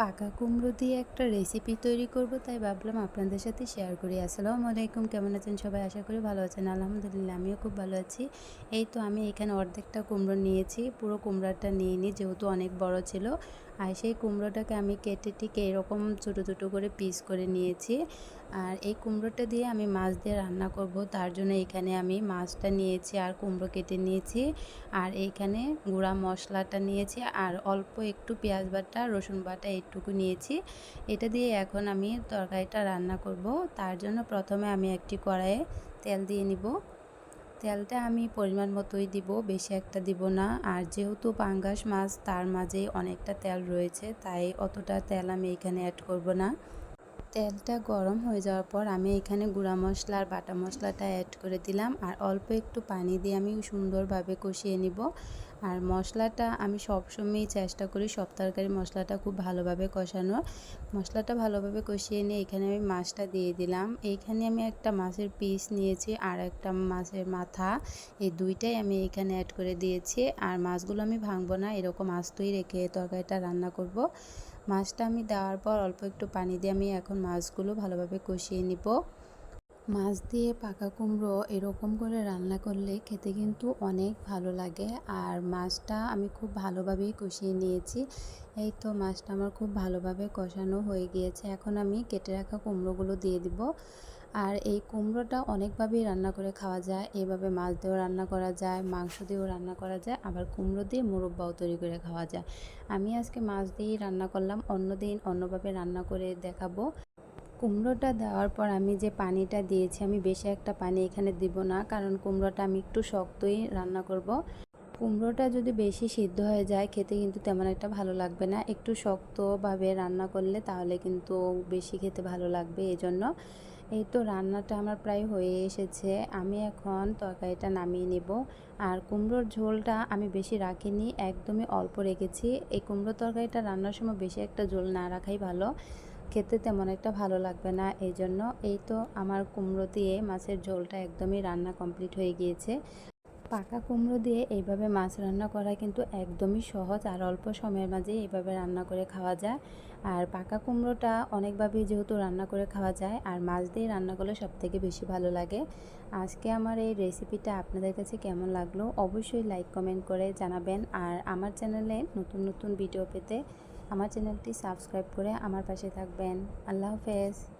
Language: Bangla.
পাকা কুমড়ো দিয়ে একটা রেসিপি তৈরি করব, তাই ভাবলাম আপনাদের সাথে শেয়ার করি। আসসালামু আলাইকুম, কেমন আছেন সবাই? আশা করি ভালো আছেন। আলহামদুলিল্লাহ, আমিও খুব ভালো আছি। এই তো আমি এখানে অর্ধেকটা কুমড়ো নিয়েছি, পুরো কুমড়োটা নিয়ে নিই যেহেতু অনেক বড় ছিল। আর সেই কুমড়োটাকে আমি কেটে ঠিক এরকম ছোটো ছোটো করে পিস করে নিয়েছি। আর এই কুমড়োটা দিয়ে আমি মাছ দিয়ে রান্না করব, তার জন্য এখানে আমি মাছটা নিয়েছি আর কুমড়ো কেটে নিয়েছি। আর এইখানে গুঁড়া মশলাটা নিয়েছি, আর অল্প একটু পেঁয়াজ বাটা, রসুন বাটা এইটুকু নিয়েছি। এটা দিয়ে এখন আমি তরকারিটা রান্না করব। তার জন্য প্রথমে আমি একটি কড়াইয়ে তেল দিয়ে নিব। তেলটা আমি পরিমাণ মতোই দিব, বেশি একটা দিব না। আর যেহেতু পাঙ্গাস মাছ, তার মাঝে অনেকটা তেল রয়েছে, তাই অতটা তেল আমি এখানে অ্যাড করব না। তেলটা গরম হয়ে যাওয়ার পর আমি এখানে গুঁড়া মশলা আর বাটা মশলাটা অ্যাড করে দিলাম। আর অল্প একটু পানি দিয়ে আমি সুন্দরভাবে কষিয়ে নিব। আর মশলাটা আমি সবসময়ই চেষ্টা করি সব তরকারি মশলাটা খুব ভালোভাবে কষানোর। মশলাটা ভালোভাবে কষিয়ে নিয়ে এখানে আমি মাছটা দিয়ে দিলাম। এইখানে আমি একটা মাছের পিস নিয়েছি আর একটা মাছের মাথা। এই দুইটাই আমি এখানে অ্যাড করে দিয়েছি। আর মাছগুলো আমি ভাঙবো না, এরকম আস্তই রেখে তরকারিটা রান্না করব। মাছটা আমি দেওয়ার পর অল্প একটু পানি দিয়ে আমি এখন মাছগুলো ভালোভাবে কষিয়ে নিব। মাছ দিয়ে পাকা কুমড়ো এরকম করে রান্না করলে খেতে কিন্তু অনেক ভালো লাগে। আর মাছটা আমি খুব ভালোভাবেই কষিয়ে নিয়েছি। এই তো মাছটা আমার খুব ভালোভাবে কষানো হয়ে গিয়েছে। এখন আমি কেটে রাখা কুমড়োগুলো দিয়ে দিব। আর এই কুমড়োটা অনেকভাবেই রান্না করে খাওয়া যায়। এভাবে মাছ দিয়েও রান্না করা যায়, মাংস দিয়েও রান্না করা যায়, আবার কুমড়ো দিয়ে মুরব্বাও তৈরি করে খাওয়া যায়। আমি আজকে মাছ দিয়েই রান্না করলাম। অন্য দিন অন্যভাবে রান্না করে দেখাবো। কুমড়োটা দেওয়ার পর আমি যে পানিটা দিয়েছি, আমি বেশি একটা পানি এখানে দিব না, কারণ কুমড়োটা আমি একটু শক্তই রান্না করব। কুমড়োটা যদি বেশি সিদ্ধ হয়ে যায়, খেতে কিন্তু তেমন একটা ভালো লাগবে না। একটু শক্তভাবে রান্না করলে তাহলে কিন্তু বেশি খেতে ভালো লাগবে এই জন্য এই তো রান্নাটা আমার প্রায় হয়ে এসেছে। আমি এখন তরকারিটা নামিয়ে নেব। আর কুমড়োর ঝোলটা আমি বেশি রাখিনি, একদমই অল্প রেখেছি। এই কুমড়ো তরকারিটা রান্নার সময় বেশি একটা ঝোল না রাখাই ভালো। খেতে তেমন একটা ভালো লাগবে না এই জন্য এই তো আমার কুমড়ো দিয়ে মাছের ঝোলটা একদমই রান্না কমপ্লিট হয়ে গিয়েছে। পাকা কুমড়ো দিয়ে এইভাবে মাছ রান্না করা কিন্তু একদমই সহজ, আর অল্প সময়ের মাঝে এইভাবে রান্না করে খাওয়া যায়। আর পাকা কুমড়োটা অনেকভাবেই যেহেতু রান্না করে খাওয়া যায়, আর মাছ দিয়ে রান্না করলে সবথেকে বেশি ভালো লাগে। আজকে আমার এই রেসিপিটা আপনাদের কাছে কেমন লাগল অবশ্যই লাইক, কমেন্ট করে জানাবেন, আর আমার চ্যানেলে নতুন নতুন ভিডিও পেতে আমার চ্যানেলটি সাবস্ক্রাইব করে আমার পাশে থাকবেন। আল্লাহ হাফেজ।